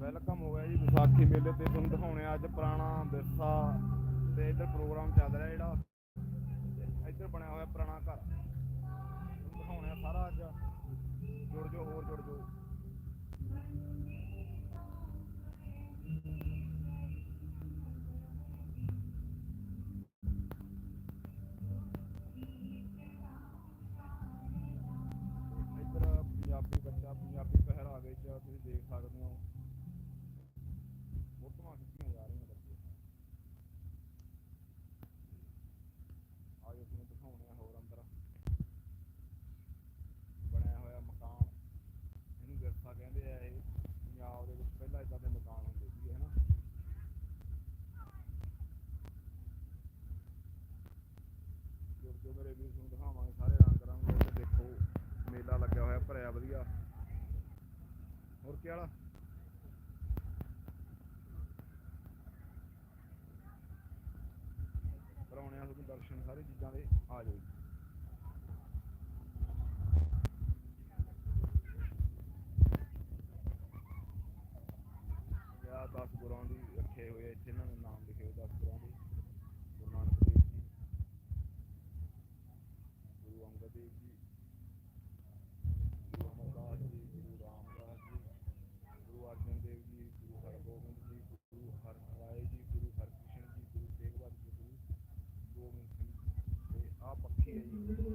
Welcome ਹੋ ਗਿਆ ਜੀ ਵਿਸਾਖੀ ਮੇਲੇ ਤੇ ਤੁਹਾਨੂੰ ਦਿਖਾਉਣੇ ਆ ਅੱਜ ਪੁਰਾਣਾ ਵਿਰਸਾ ਤੇ ਇੱਧਰ ਪ੍ਰੋਗਰਾਮ ਚੱਲ ਰਿਹਾ ਜਿਹੜਾ ਇੱਧਰ ਬਣਿਆ ਹੋਇਆ ਪੁਰਾਣਾ ਘਰ। ਦਿਖਾਉਣੇ ਆ ਸਾਰਾ ਅੱਜ। ਜੁੜ ਜੋ ਹੋਰ ਜੁੜ ਜੋ ਇੱਧਰ ਪੰਜਾਬੀ ਬੱਚਾ, ਪੰਜਾਬੀ ਪਹਿਰਾਵੇ ਚ ਤੁਸੀਂ ਦੇਖ ਸਕਦੇ ਹੋ। ਖਿੱਚੀਆਂ ਜਾ ਰਹੀਆਂ ਬੱਚੇ ਆਜੋ ਤੁਹਾਨੂੰ ਦਿਖਾਉਣੇ ਆ ਹੋਰ ਅੰਦਰ ਬਣਿਆ ਹੋਇਆ ਮਕਾਨ ਇਹਨੂੰ ਵਿਰਸਾ ਕਹਿੰਦੇ ਆ ਇਹ ਪੰਜਾਬ ਦੇ ਵਿੱਚ ਪਹਿਲਾਂ ਇਦਾਂ ਦੇ ਮਕਾਨ ਹੁੰਦੇ ਸੀ ਹਨਾ ਜੋ ਮੇਰੇ ਵੀਰ ਤੁਹਾਨੂੰ ਦਿਖਾਵਾਂਗੇ ਸਾਰੇ ਰੰਗ ਰੰਗ ਦੇਖੋ ਮੇਲਾ ਲੱਗਿਆ ਹੋਇਆ ਭਰਿਆ ਵਧੀਆ ਹੋਰ ਕੀ ਹਾਲ ਆ ਸਾਰੇ ਚੀਜ਼ਾਂ ਦੇ ਆ ਜਾਓ ਜੀ। ਯਾ 10 ਗੁਰਾਂ ਦੀ ਰੱਖੇ ਹੋਏ ਇੱਥੇ ਇਹਨਾਂ ਨੇ ਨਾਮ can't you really?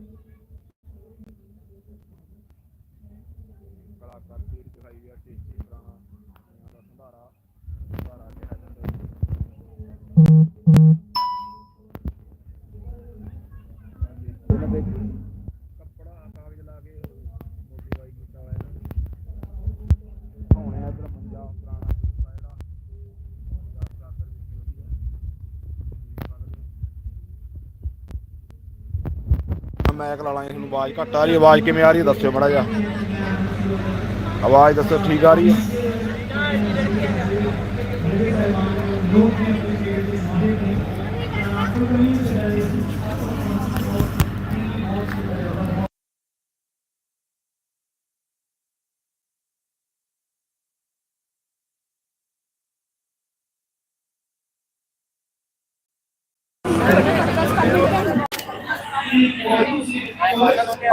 ਮੈਕ ਲਾ ਲਾਂਗੇ ਤੁਹਾਨੂੰ ਆਵਾਜ਼ ਘੱਟ ਆ ਰਹੀ ਆਵਾਜ਼ ਕਿਵੇਂ ਆ ਰਹੀ ਹੈ? ਦੱਸਿਓ ਮੜਾ ਜਾ ਆਵਾਜ਼ ਦੱਸੋ, ਠੀਕ ਆ ਰਹੀ ਹੈ?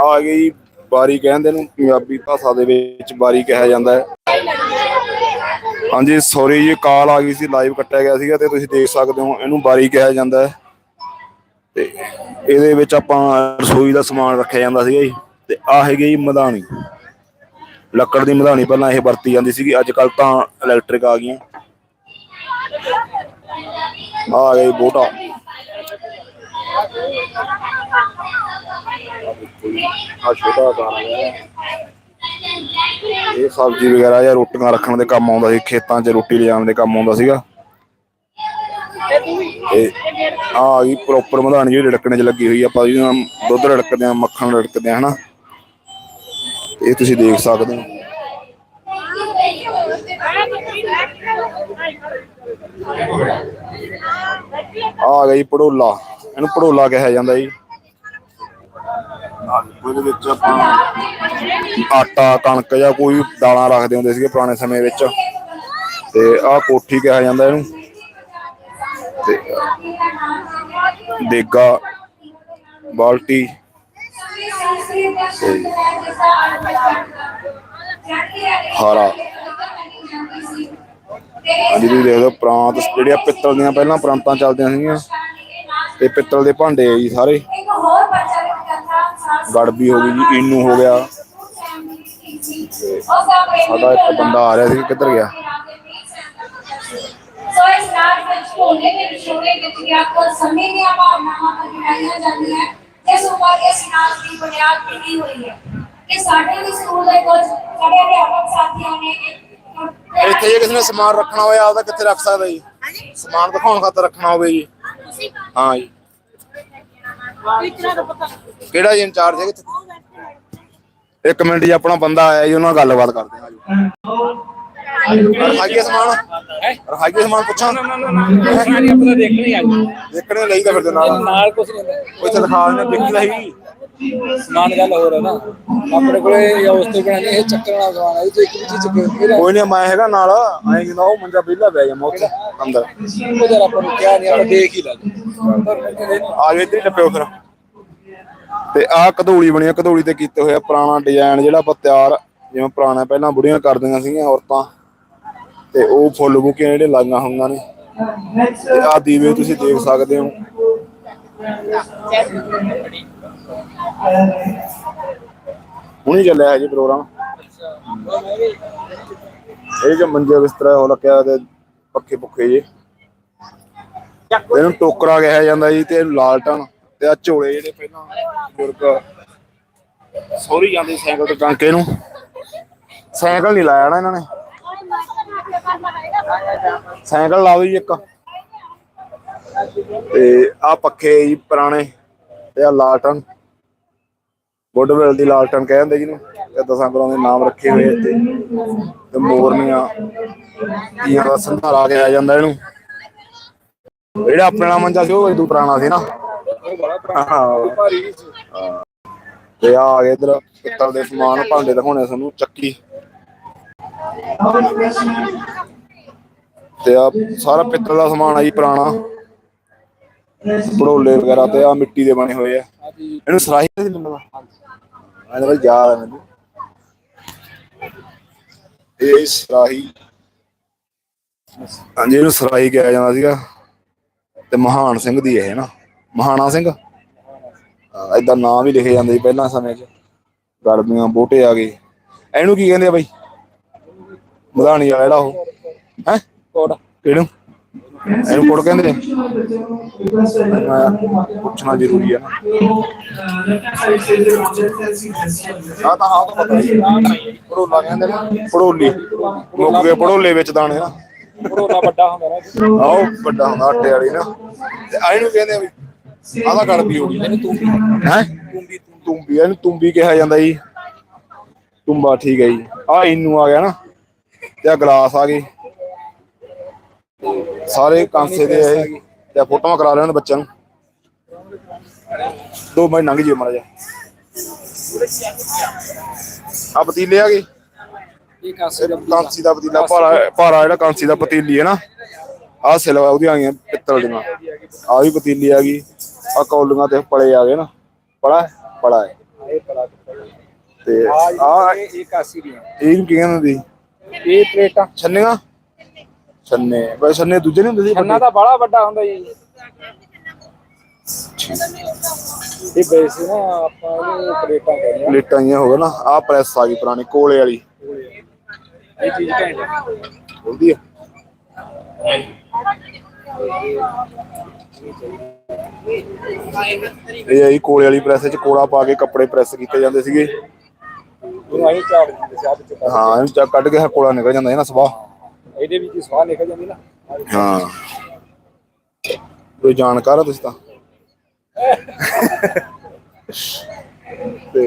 ਆ ਗਈ ਬਾਰੀ ਕਹਿੰਦੇ ਨੂੰ, ਪੰਜਾਬੀ ਭਾਸ਼ਾ ਦੇ ਵਿੱਚ ਬਾਰੀ ਕਿਹਾ ਜਾਂਦਾ ਹੈ। ਹਾਂਜੀ ਸੌਰੀ ਜੀ, ਕਾਲ ਆ ਗਈ ਸੀ ਲਾਈਵ ਕੱਟਿਆ ਗਿਆ ਸੀਗਾ ਤੇ ਤੁਸੀਂ ਦੇਖ ਸਕਦੇ ਹੋ, ਇਹਨੂੰ ਬਾਰੀ ਕਿਹਾ ਜਾਂਦਾ ਹੈ। ਤੇ ਇਹਦੇ ਵਿੱਚ ਆਪਾਂ ਰਸੋਈ ਦਾ ਸਮਾਨ ਰੱਖਿਆ ਜਾਂਦਾ ਸੀਗਾ ਜੀ, ਤੇ ਆ ਹੈਗੀ ਜੀ ਮਧਾਣੀ। ਲੱਕੜ ਦੀ ਮਧਾਣੀ, ਪਹਿਲਾਂ ਇਹ ਵਰਤੀ ਜਾਂਦੀ ਸੀਗੀ ਅੱਜ ਕੱਲ ਤਾਂ ਇਲੈਕਟ੍ਰਿਕ ਆ ਗਈਆਂ। ਆ ਗਈ ਬੋਟਾ। ਆ ਛੋਟਾ ਕਾਰ ਇਹ ਸਬਜ਼ੀ ਵਗੈਰਾ ਜਾਂ ਰੋਟੀਆਂ ਰੱਖਣ ਦੇ ਕੰਮ ਆਉਂਦਾ ਸੀ, ਖੇਤਾਂ 'ਚ ਰੋਟੀ ਲਿਜਾਣ ਦੇ ਕੰਮ ਆਉਂਦਾ ਸੀਗਾ। ਇਹ ਆ ਗਈ ਪ੍ਰੋਪਰ ਮਧਾਣੀ ਜਿਹੜੀ ਰੜਕਣੇ 'ਚ ਲੱਗੀ ਹੋਈ ਆ, ਆਪਾਂ ਜਿਹਦੇ ਦੁੱਧ ਰੜਕਦੇ ਆ, ਮੱਖਣ ਰੜਕਦੇ ਆ, ਹਨਾ? ਇਹ ਤੁਸੀਂ ਦੇਖ ਸਕਦੇ ਹੋ। ਆ ਗਈ ਪੜੋਲਾ। ਇਹਨੂੰ ਪੜੋਲਾ ਕਿਹਾ ਜਾਂਦਾ ਜੀ। ਇਹਦੇ ਵਿੱਚ ਆਪਾਂ ਆਟਾ ਕਣਕ ਜਾਂ ਕੋਈ ਵੀ ਦਾਲਾਂ ਰੱਖਦੇ ਹੁੰਦੇ ਸੀਗੇ ਪੁਰਾਣੇ ਸਮੇਂ ਵਿੱਚ। ਤੇ ਆਹ ਕੋਠੀ ਕਿਹਾ ਜਾਂਦਾ ਇਹਨੂੰ। ਤੇ ਦੇਗਾ ਬਾਲਟੀ। ਹਾਰਾ। ਹਾਂਜੀ ਤੁਸੀਂ ਦੇਖ ਪ੍ਰਾਂਤ ਜਿਹੜੀਆਂ ਪਿੱਤਲ ਦੀਆਂ ਪਹਿਲਾਂ ਪ੍ਰਾਂਤਾਂ ਚੱਲਦੀਆਂ ਸੀਗੀਆਂ। ਤੇ ਪਿੱਤਲ ਦੇ ਭਾਂਡੇ ਆ ਜੀ ਸਾਰੇ। ਗੜਬੀ ਹੋ ਗਈ ਜੀ ਇਨੂ ਹੋ ਗਿਆ। ਸਾਡਾ ਇੱਕ ਬੰਦਾ ਆ ਰਿਹਾ ਸੀ ਕਿੱਧਰ ਗਿਆ? ਸੋ ਇਸ ਰਾਤ ਵਿੱਚ ਭੋਲੇ ਦੇ ਵਿਛੋੜੇ ਵਿੱਚ ਵਿਆਕੁਲ ਸਮੇਂ ਦੀਆਂ ਭਾਵਨਾਵਾਂ ਪ੍ਰਗਟਾਈਆਂ ਜਾਂਦੀਆਂ ਜਿਸ ਉੱਪਰ ਇਸ ਨਾਮ ਦੀ ਬੁਨਿਆਦ ਟਿਕੀ ਹੋਈ ਹੈ ਕਿ ਸਾਡੇ ਵੀ ਸਕੂਲ ਦੇ ਕੁਝ ਸਾਡੇ ਅਧਿਆਪਕ ਸਾਥੀਆਂ ਨੇ ਇੱਥੇ ਜੇ ਕਿਸੇ ਨੇ ਸਮਾਨ ਰੱਖਣਾ ਹੋਇਆ ਆਪਦਾ ਕਿੱਥੇ ਰੱਖ ਸਕਦਾ ਜੀ? ਸਮਾਨ ਦਿਖਾਉਣ ਖਾਤਰ ਰੱਖਣਾ ਹੋਵੇ ਜੀ। ਹਾਂ ਜੀ। ਕਿਹੜਾ ਜੀ ਇੰਚਾਰਜ ਹੈ ਕਿੱਥੇ ਇੱਕ ਮਿੰਟ ਜੀ ਆਪਣਾ ਬੰਦਾ ਆਇਆ ਜੀ ਉਹਨਾਂ ਨਾਲ ਗੱਲਬਾਤ ਕਰਦੇ ਹਾਂ ਜੀ। ਸਮਾਨ। ਰਖਾਈਏ ਸਮਾਨ ਪੁੱਛਾਂ। ਸਾਰੀ ਆਪਣਾ ਦੇਖਣੀ ਆ ਦੇਖਣੇ ਲਈ ਤਾਂ ਫਿਰ ਦੇ ਨਾਲ। ਨਾਲ ਕੁਛ ਨਹੀਂ ਹੁੰਦਾ। ਇੱਥੇ ਲਿਖਾ ਦਿੰਦੇ ਦੇਖੀ ਲਈ ਸਮਾਨ ਗੱਲ ਹੋਰ ਹੈ ਨਾ। ਆਪਣੇ ਕੋਲੇ ਇਹ ਬਿਨਾਂ ਨਹੀਂ ਇਹ ਚੱਕਰ ਸਮਾਨ ਹੈ ਇਹ ਤੋਂ ਇੱਕ ਵੀ ਚੀਜ਼ ਚੱਕੇ ਇਹਦਾ ਕੋਈ ਨਹੀਂ ਮੈਂ ਹੈਗਾ ਨਾਲ ਐਂ ਕਿ ਨਾ ਉਹ ਮੰਜਾ ਵਿਹਲਾ ਬਹਿ ਜਾ ਉੱਥੇ ਅੰਦਰ। ਉਹ ਜਰਾ ਆਪਾਂ ਨੂੰ ਕਿਹਾ ਨਹੀਂ ਆਪਾਂ ਦੇਖ ਹੀ ਲਾਂਗੇ ਆ ਜਾਓ ਇੱਧਰ ਹੀ ਲੱਪਿਓ ਫਿਰ। ਤੇ ਆਹ ਕਧੂਲੀ ਬਣੀ ਆ ਕਧੂਲੀ ਤੇ ਕੀਤੇ ਹੋਇਆ ਪੁਰਾਣਾ ਡਿਜ਼ਾਈਨ ਜਿਹੜਾ ਆਪਾਂ ਤਿਆਰ ਜਿਵੇਂ ਪੁਰਾਣਾ ਪਹਿਲਾਂ ਬੁੜੀਆਂ ਕਰਦੀਆਂ ਸੀਗੀਆਂ ਔਰਤਾਂ। ਤੇ ਉਹ ਫੁੱਲ ਬੂਕੀਆਂ ਜਿਹੜੇ ਲਾਈਆਂ ਹੋਈਆਂ ਨੇ। ਤੇ ਆਹ ਦੀਵੇ ਤੁਸੀਂ ਦੇਖ ਸਕਦੇ ਹੋ। ਹੁਣੀ ਚੱਲਿਆ ਜੀ ਪ੍ਰੋਗਰਾਮ। ਇਹ ਜੋ ਮੰਜੇ ਬਿਸਤਰਾ ਹੋ ਲੱਗਿਆ ਤੇ ਪੱਖੇ ਪੁੱਖੇ ਜੇ। ਇਹਨੂੰ ਟੋਕਰਾ ਕਿਹਾ ਜਾਂਦਾ ਜੀ ਤੇ ਇਹਨੂੰ ਲਾਲਟਨ ਤੇ ਆ ਝੋਲੇ ਜਿਹੜੇ ਪਹਿਲਾਂ ਬਜ਼ੁਰਗ ਸੋਰੀ ਜਾਂਦੇ ਸਾਈਕਲ ਤੇ ਟਾਂਕੇ ਨੂੰ। ਸਾਈਕਲ ਨਹੀਂ ਲਾਇਆ ਨਾ ਇਹਨਾਂ ਨੇ। ਸਾਈਕਲ ਲਾਓ ਜੀ ਇੱਕ। ਤੇ ਆ ਪੱਖੇ ਜੀ ਪੁਰਾਣੇ ਤੇ ਆ ਲਾਲਟਨ। ਗੁੱਡਵਿਲ ਦੀ ਲਾਲਟਨ ਕਹਿੰਦੇ ਜਿਹਨੂੰ ਤੇ ਦਸਾਂ ਗੁਰਾਂ ਦੇ ਨਾਮ ਰੱਖੇ ਹੋਏ ਇੱਥੇ। ਤੇ ਮੋਰਨੀਆਂ, ਤੀਆਂ ਦਾ ਸੰਧਾਰਾ ਕਿਹਾ ਜਾਂਦਾ ਇਹਨੂੰ। ਜਿਹੜਾ ਆਪਣੇ ਮੰਜਾ ਸੀ, ਉਹ ਇਦੋਂ ਪੁਰਾਣਾ ਸੀ ਨਾ। ਤੇ ਆ ਆ ਗਏ ਇਧਰ, ਪਿੱਤਲ ਦੇ ਸਮਾਨ, ਭਾਂਡੇ ਦਿਖਾਉਣੇ ਸਾਨੂੰ ਚੱਕੀ। ਤੇ ਆ ਸਾਰਾ ਪਿੱਤਲ ਦਾ ਸਮਾਨ ਆ ਜੀ ਪੁਰਾਣਾ। ਭੜੋਲੇ ਵਗੈਰਾ ਤੇ ਆ ਮਿੱਟੀ ਦੇ ਬਣੇ ਹੋਏ ਆ। ਹਾਂਜੀ। ਇਹਨੂੰ ਸਰਾਹੀ ਨਹੀਂ ਮਿਲਦਾ ਮੈਂ ਤਾਂ ਯਾਦ ਆ ਮੈਨੂੰ। ਇਹ ਸਰਾਹੀ ਹਾਂਜੀ ਇਹਨੂੰ ਸਰਾਹੀ ਕਿਹਾ ਜਾਂਦਾ ਸੀਗਾ। ਤੇ ਮਹਾਨ ਸਿੰਘ ਦੀ ਇਹ ਨਾ? ਮਹਾਨਾ ਸਿੰਘ? ਇਦਾਂ ਨਾਮ ਵੀ ਲਿਖੇ ਜਾਂਦੇ ਸੀ ਪਹਿਲਾਂ ਸਮੇਂ 'ਚ। ਗਰਮੀਆਂ ਬੋਟੇ ਆ ਗਏ। ਇਹਨੂੰ ਕੀ ਕਹਿੰਦੇ ਆ ਬਾਈ? ਮਧਾਣੀ ਵਾਲਾ ਜਿਹੜਾ ਉਹ। ਹੈ? ਕੋਡ ਕਿਹਨੂੰ? ਇਹਨੂੰ ਕੋੜ ਕਹਿੰਦੇ ਪੁੱਛਣਾ ਜ਼ਰੂਰੀ ਆ। ਆ ਤਾਂ ਹਾਂ ਤਾਂ ਪਤਾ ਹੀ ਪੜੋਲਾ ਕਹਿੰਦੇ ਨੇ ਪੜੋਲੀ ਮੁੱਕ ਗਏ ਪੜੋਲੇ ਵਿੱਚ ਦਾਣੇ ਨਾ ਕੋੜਾ ਵੱਡਾ ਹੁੰਦਾ ਨਾ। ਆਓ ਵੱਡਾ ਹੁੰਦਾ ਆਟੇ ਵਾਲੀ ਨਾ। ਤੇ ਆ ਇਹਨੂੰ ਕਹਿੰਦੇ ਵੀ ਆਦਾ ਕੜਬੀ ਹੋ ਗਈ। ਇਹਨੂੰ ਤੁੰਬੀ। ਹੈ? ਤੁੰਬੀ ਤੁੰਬੀ। ਇਹਨੂੰ ਤੁੰਬੀ ਕਿਹਾ ਜਾਂਦਾ ਜੀ। ਤੁੰਬਾ ਠੀਕ ਹੈ ਜੀ। ਆ ਇਹਨੂੰ ਆ ਗਿਆ ਨਾ। ਤੇ ਆ ਗਲਾਸ ਆ ਗਏ। ਸਾਰੇ ਕਾਂਸੇ ਦੇ ਇਹ ਤੇ ਫੋਟੋਆਂ ਕਰਾ ਲੈਣ ਬੱਚਿਆਂ ਨੂੰ। ਦੋ ਮਿੰਟ ਲੰਘ ਜੀ ਮਾੜਾ ਜਾ ਆ ਪਤੀਲੇ ਆ ਗਏ। ਇਹ ਕਾਸੇ ਦਾ ਕਾਂਸੀ ਦਾ ਪਤੀਲਾ ਭਾਰਾ ਭਾਰਾ ਜਿਹੜਾ ਕਾਂਸੀ ਦਾ ਪਤੀਲੀ ਹੈ ਨਾ ਆਹ ਸਿਲਵਾ ਉਹਦੀਆਂ ਆ ਗਈਆਂ ਪਿੱਤਲ ਦੀਆਂ। ਆ ਵੀ ਪਤੀਲੀ ਆ ਗਈ। ਆ ਕੌਲੀਆਂ ਤੇ ਪਲੇ ਆ ਗਏ ਨਾ। ਪੜਾ ਪੜਾ ਹੈ। ਤੇ ਆ ਆ ਇਹ ਕਾਸੀ ਦੀ ਇਹ ਕੀ ਕਹਿੰਦੇ ਇਹ ਪਲੇਟਾਂ। ਛੰਨੇਗਾ ਛੰਨੇ। ਬਈ ਛੰਨੇ ਦੂਜੇ ਨਹੀਂ ਹੁੰਦੇ ਸੀ ਛੰਨਾ ਤਾਂ ਬੜਾ ਵੱਡਾ ਹੁੰਦਾ ਜੀ। ਇਹ ਬੇਸ ਨਾ ਆਪਾਂ ਇਹਨੂੰ ਪਲੇਟਾਂ ਕਹਿੰਦੇ ਆ। ਪਲੇਟਾਂ ਜੀਆਂ ਹੋ ਗਏ ਨਾ ਆ ਪ੍ਰੈਸ ਆ ਗਈ ਪੁਰਾਣੀ ਕੋਲੇ ਵਾਲੀ। ਇਹ ਚੀਜ਼ ਘੈਂਟ ਹੈ ਬੋਲਦੀ ਆ। ਇਹ ਆਈ ਕੋਲੇ ਵਾਲੀ ਪ੍ਰੈਸ ਚ ਕੋਲਾ ਪਾ ਕੇ ਕੱਪੜੇ ਪ੍ਰੈਸ ਕੀਤੇ ਜਾਂਦੇ ਸੀਗੇ। ਉਹਨੂੰ ਆਹੀ ਝਾੜ ਦਿੰਦੇ ਸੀ ਆਪ ਚ ਹਾਂ ਇਹਨੂੰ ਚੱਕ ਕੱਢ ਕੇ ਆਹ ਕੋਲਾ ਨਿਕਲ ਜਾਂਦਾ ਹੈ ਨਾ ਸਵਾਹ। ਇਹਦੇ ਵਿੱਚ ਹੀ ਸਵਾਹ ਨਿਕਲ ਜਾਂਦੀ ਨਾ। ਹਾਂ। ਕੋਈ ਜਾਣਕਾਰ ਆ ਤੁਸੀਂ ਤਾਂ? ਤੇ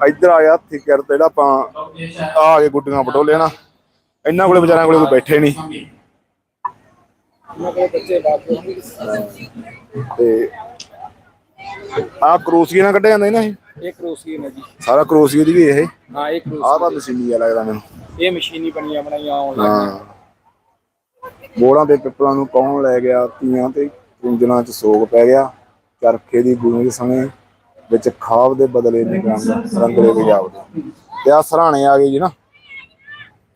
ਇੱਧਰ ਆ ਗਿਆ ਠੇਕਰ ਤੇ ਜਿਹੜਾ ਆਪਾਂ ਆ ਆ ਕੇ ਗੁੱਡੀਆਂ ਪਟੋਲੇ ਨਾ ਇਹਨਾਂ ਕੋਲੇ ਵਿਚਾਰਿਆਂ ਕੋਲੇ ਕੋਈ ਬੈਠੇ ਨਹੀਂ। ਤੇ ਆ ਕਰੋਸੀਏ ਨਾਲ ਕੱਢਿਆ ਜਾਂਦਾ ਸੀ ਨਾ ਇਹ? ਇਹ ਕਰੋਸੀ ਹੈ ਜੀ। ਸਾਰਾ ਕਰੋਸੀਏ ਦੀ ਵੀ ਇਹ? ਹਾਂ ਇਹ ਆਹ ਕਰੋਸੀ ਤਾਂ ਮਸ਼ੀਨੀ ਆ ਲੱਗਦਾ ਮੈਨੂੰ। ਇਹ ਮਸ਼ੀਨੀ ਬਣੀਆਂ ਬਣਾਈਆਂ ਆਉਣ ਹਾਂ। ਬੋੜਾਂ ਤੇ ਪਿੱਪਲਾਂ ਨੂੰ ਕੌਣ ਲੈ ਗਿਆ? ਤੀਆਂ ਤੇ ਕੁੰਜਲਾਂ ਚ ਸੋਗ ਪੈ ਗਿਆ। ਚਰਖੇ ਦੀ ਗੂੰਜ ਸਣੇ ਵਿੱਚ ਖਾਬ ਦੇ ਬਦਲੇ ਨੇ ਰੰਗ ਰੰਗਲੇ ਪੰਜਾਬ ਦੇ ਤੇ ਆ ਸਰਾਣੇ ਆ ਗਏ ਜੀ ਨਾ।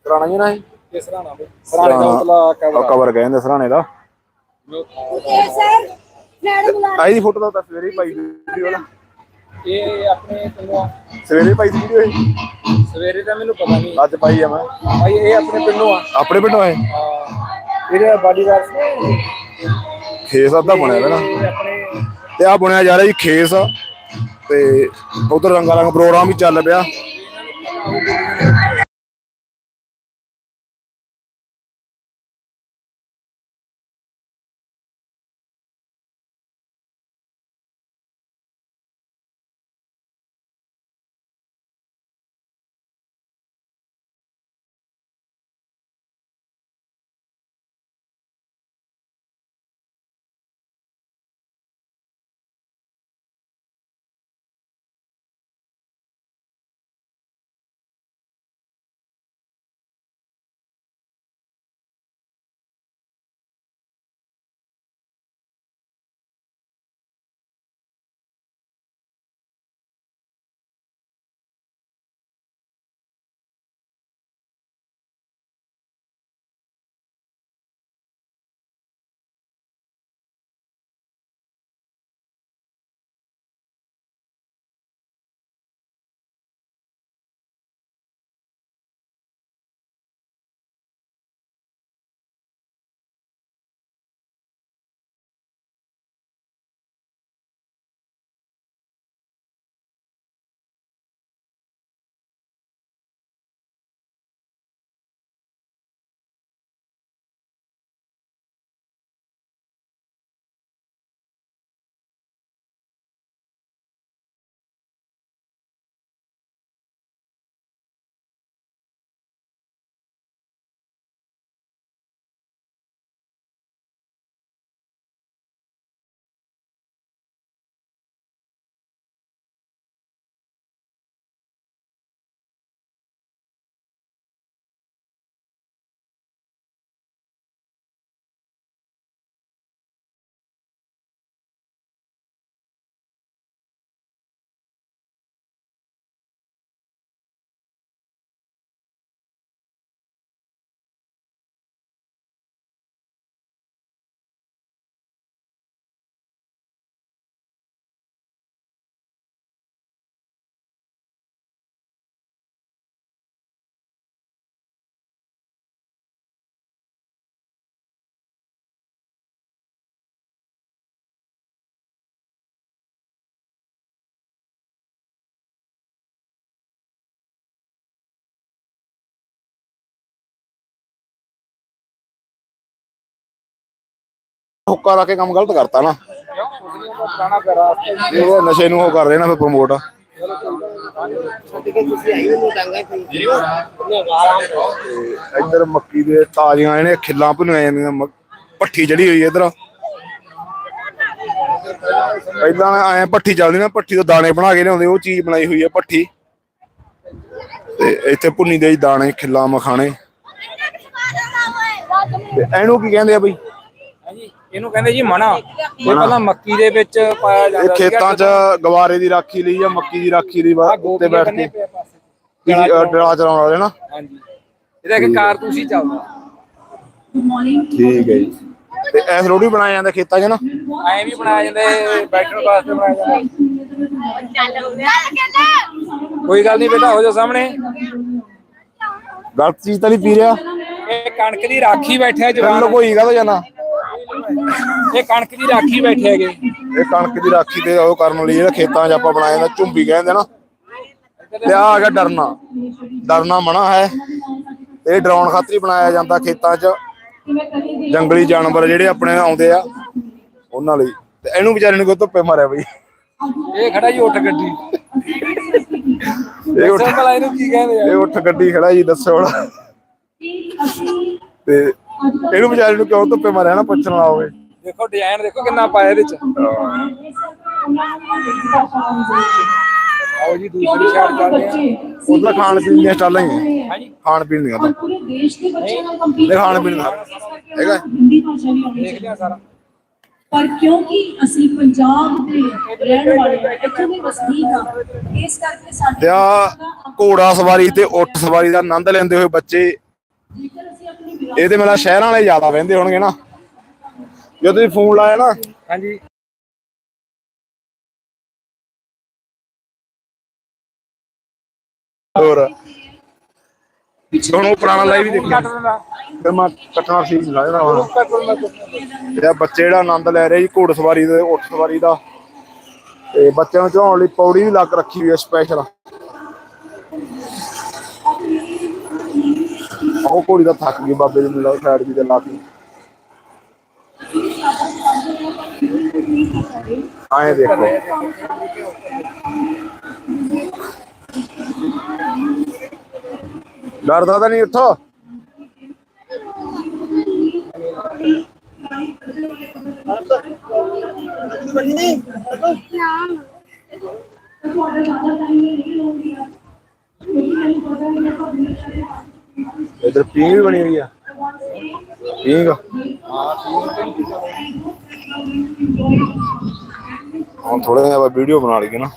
ਸਰਾਣਾ ਜੀ ਨਾ ਇਹ? ਨਾ ਸਰਾਣੇ ਦਾ ਉਤਲਾ ਕਵਰ ਕਵਰ ਕਹਿੰਦੇ ਸਰਾਣੇ ਦਾ। ਆਈ ਦੀ ਫੋਟੋ ਤਾਂ ਸਵੇਰੇ ਹੀ ਪਾਈ ਵੀਡੀਓ ਵਾਲਾ। ਇਹ ਆਪਣੇ ਸਵੇਰੇ ਹੀ ਪਾਈ ਸੀ ਵੀਡੀਓ ਇਹ? ਸਵੇਰੇ ਤਾਂ ਮੈਨੂੰ ਪਤਾ ਨਹੀਂ। ਅੱਜ ਪਾਈ ਆ ਮੈਂ। ਭਾਈ ਇਹ ਆਪਣੇ ਪਿੰਡੋਂ ਆ। ਆਪਣੇ ਪਿੰਡੋਂ ਆਏ? ਹਾਂ। ਇਹਦੇ ਬਾਡੀਗਾਰਡ ਖੇਸ ਅੱਧਾ ਬਣਿਆ ਹੋਇਆ ਨਾ। ਆਪਣੇ ਤੇ ਆ ਬਣਿਆ ਜਾ ਰਿਹਾ ਜੀ ਖੇਸ। ਤੇ ਉਧਰ ਰੰਗਾ ਰੰਗ ਪ੍ਰੋਗਰਾਮ ਵੀ ਚੱਲ ਪਿਆ। ਠੋਕਾ ਲਾ ਕੇ ਕੰਮ ਗਲਤ ਕਰਤਾ ਨਾ। ਇਹ ਨਸ਼ੇ ਨੂੰ ਉਹ ਕਰ ਰਹੇ ਨਾ ਫਿਰ ਪ੍ਰਮੋਟ ਇੱਧਰ ਮੱਕੀ ਦੇ ਤਾਜ਼ੀਆਂ ਇਹਨੇ ਖਿੱਲਾਂ ਭੁੰਨੀਆਂ ਜਾਂਦੀਆਂ, ਮ- ਭੱਠੀ ਚੜੀ ਹੋਈ ਇੱਧਰ। ਪਹਿਲਾਂ ਐ ਭੱਠੀ ਚੱਲਦੀ ਨਾ, ਭੱਠੀ ਤੋਂ ਦਾਣੇ ਬਣਾ ਕੇ ਲਿਆਉਂਦੇ, ਉਹ ਚੀਜ਼ ਬਣਾਈ ਹੋਈ ਹੈ ਭੱਠੀ। ਤੇ ਇੱਥੇ ਭੁੰਨੀ ਦੇ ਦਾਣੇ, ਖਿੱਲਾਂ ਮਖਾਣੇ। ਤੇ ਇਹਨੂੰ ਕੀ ਕਹਿੰਦੇ ਆ ਬਈ? ਇਹਨੂੰ ਕਹਿੰਦੇ ਜੀ ਮਣਾ ਇਹ ਪਹਿਲਾਂ ਮੱਕੀ ਦੇ ਵਿੱਚ ਪਾਇਆ ਇਹ ਜਾਂਦਾ ਖੇਤਾਂ 'ਚ ਗਵਾਰੇ ਦੀ ਰਾਖੀ ਲਈ ਜਾਂ ਮੱਕੀ ਦੀ ਰਾਖੀ ਲਈ ਵਾ- ਤੇ ਬੈਠ ਕੇ। ਪਾਸੇ। ਡਰਾ ਚਲਾਉਣ ਵਾਲੇ ਨਾ। ਹਾਂਜੀ। ਇਹਦਾ ਇੱਕ ਕਾਰਤੂਸ ਹੀ ਚੱਲਦਾ। ਠੀਕ ਹੈ ਜੀ। ਤੇ ਐਸ ਰੋਡੀ ਬਣਾਇਆ ਜਾਂਦਾ ਖੇਤਾਂ 'ਚ ਨਾ? ਐਂ ਵੀ ਬਣਾਇਆ ਜਾਂਦਾ ਇਹ ਬੈਠਣ ਵਾਸਤੇ ਬਣਾਇਆ ਜਾਂਦਾ। ਕੋਈ ਗੱਲ ਨਹੀਂ ਬੇਟਾ ਹੋ ਜਾ ਸਾਹਮਣੇ। ਗਲਤ ਚੀਜ਼ ਤਾਂ ਨਹੀਂ ਪੀ ਰਿਹਾ। ਇਹ ਕਣਕ ਦੀ ਰਾਖੀ ਬੈਠਿਆ ਜਵਾਨ। ਕੋਈ ਕਹਦਾ ਜਾਣਾ। ਇਹ ਕਣਕ ਦੀ ਰਾਖੀ ਬੈਠੇ ਹੈਗੇ। ਇਹ ਕਣਕ ਦੀ ਰਾਖੀ ਤੇ ਉਹ ਕਰਨ ਲਈ ਜਿਹੜਾ ਖੇਤਾਂ 'ਚ ਆਪਾਂ ਬਣਾਇਆ ਜਾਂਦਾ ਝੁੰਬੀ ਕਹਿੰਦੇ ਨਾ। ਤੇ ਆ ਗਿਆ ਡਰਨਾ। ਡਰਨਾ ਮਨਾ ਹੈ। ਇਹ ਡਰਾਉਣ ਖਾਤਰ ਹੀ ਬਣਾਇਆ ਜਾਂਦਾ ਖੇਤਾਂ 'ਚ। ਜੰਗਲੀ ਜਾਨਵਰ ਜਿਹੜੇ ਆਪਣੇ ਆਉਂਦੇ ਆ ਉਹਨਾਂ ਲਈ। ਤੇ ਇਹਨੂੰ ਵਿਚਾਰੇ ਨੂੰ ਕੋਈ ਧੁੱਪੇ ਮਾਰਿਆ ਬਈ? ਇਹ ਖੜਾ ਜੀ ਉੱਠ ਗੱਡੀ। ਇਹ ਉੱਠ ਸਿੰਪਲ ਇਹਨੂੰ ਕੀ ਕਹਿੰਦੇ ਆ? ਇਹ ਉੱਠ ਗੱਡੀ ਖੜਾ ਜੀ ਦੱਸੋ ਹੁਣ ਤੇ ਇਹਨੂੰ ਵਿਚਾਰੇ ਨੂੰ ਕਿਉਂ ਧੁੱਪੇ ਮਾਰਿਆ ਨਾ ਪੁੱਛਣ ਵਾਲਾ ਹੋਵੇ? ਦੇਖੋ ਡਿਜ਼ਾਈਨ ਦੇਖੋ ਕਿੰਨਾ ਪਾਇਆ ਇਹਦੇ ਚ। ਆਓ ਜੀ ਦੂਸਰੀ ਸਾਈਡ ਚੱਲਦੇ ਆ। ਉਹਦਾ ਖਾਣ ਪੀਣ ਦੀਆਂ ਸਟਾਲਾਂ ਹੀ ਹੈ ਹਾਂਜੀ। ਖਾਣ ਪੀਣ ਦੀਆਂ ਤਾਂ। ਪੂਰੇ ਦੇਸ਼ ਦੇ ਬੱਚਿਆਂ ਨਾਲ ਕੰਪੀਟ ਖਾਣ ਪੀਣ ਦਾ। ਹੈਗਾ। ਹਿੰਦੀ ਭਾਸ਼ਾ ਵੀ ਆਉਣੀ ਦੇਖਦੇ ਆ ਸਾਰਾ। ਪਰ ਕਿਉਂਕਿ ਅਸੀਂ ਪੰਜਾਬ ਦੇ ਰਹਿਣ ਵਾਲੇ ਹਾਂ ਇੱਥੋਂ ਦੇ ਵਸਨੀਕ ਹਾਂ ਇਸ ਕਰਕੇ ਸਾਡੇ ਤੇ ਘੋੜਾ ਸਵਾਰੀ ਤੇ ਉੱਠ ਸਵਾਰੀ ਦਾ ਆਨੰਦ ਲੈਂਦੇ ਹੋਏ ਬੱਚੇ ਜੇਕਰ ਵਿਰਾਸਤ ਇਹਦੇ ਮੇਲਾ ਸ਼ਹਿਰਾਂ ਵਾਲੇ ਜ਼ਿਆਦਾ ਵਹਿੰਦੇ ਹੋਣਗੇ ਨਾ। ਜਦੋਂ ਤੁਸੀਂ ਫੋਨ ਲਾਇਆ ਨਾ। ਹਾਂਜੀ। ਹੋਰ। ਹੁਣ ਉਹ ਪੁਰਾਣਾ ਲਾਈਵ ਹੀ ਦੇਖਿਆ। ਫਿਰ ਮੈਂ ਕੱਟਣਾ ਸੀ ਲਾ ਦੇਣਾ ਵਾ ਕੱਟ ਦਿੰਦਾ ਤੇ ਆਹ ਬੱਚੇ ਜਿਹੜਾ ਆਨੰਦ ਲੈ ਰਹੇ ਜੀ ਘੋੜ ਸਵਾਰੀ ਦੇ ਉੱਠ ਸਵਾਰੀ ਦਾ। ਤੇ ਬੱਚਿਆਂ ਨੂੰ ਚੜਾਉਣ ਲਈ ਪੌੜੀ ਵੀ ਲੱਗ ਰੱਖੀ ਹੋਈ ਹੈ ਸਪੈਸ਼ਲ ਉਹ ਘੋੜੀ ਦਾ ਥੱਕ ਗਈ ਬਾਬੇ ਦੇ ਮਿਲਾ ਸਾਈਡ ਵੀ ਤੇ ਲਾਤੀ ਆਏ ਦੇਖੋ। ਡਰਦਾ ਤਾਂ ਨਹੀਂ ਉੱਠੋ ਤੁਹਾਡਾ ਜ਼ਿਆਦਾ ਟਾਈਮ ਨਹੀਂ ਲਾਉਂਦੀ ਆ ਕਿਉਂਕਿ ਮੈਨੂੰ ਪਤਾ ਹੈ ਕਿ ਪਬਲਿਕ ਇਧਰ ਪੀਂਘ ਵੀ ਬਣੀ ਹੋਈ ਆ। ਪੀਂਗ ਹੁਣ ਥੋੜਾ ਜਿਹਾ ਵੀਡੀਓ ਬਣਾ ਲਈਏ ਨਾ।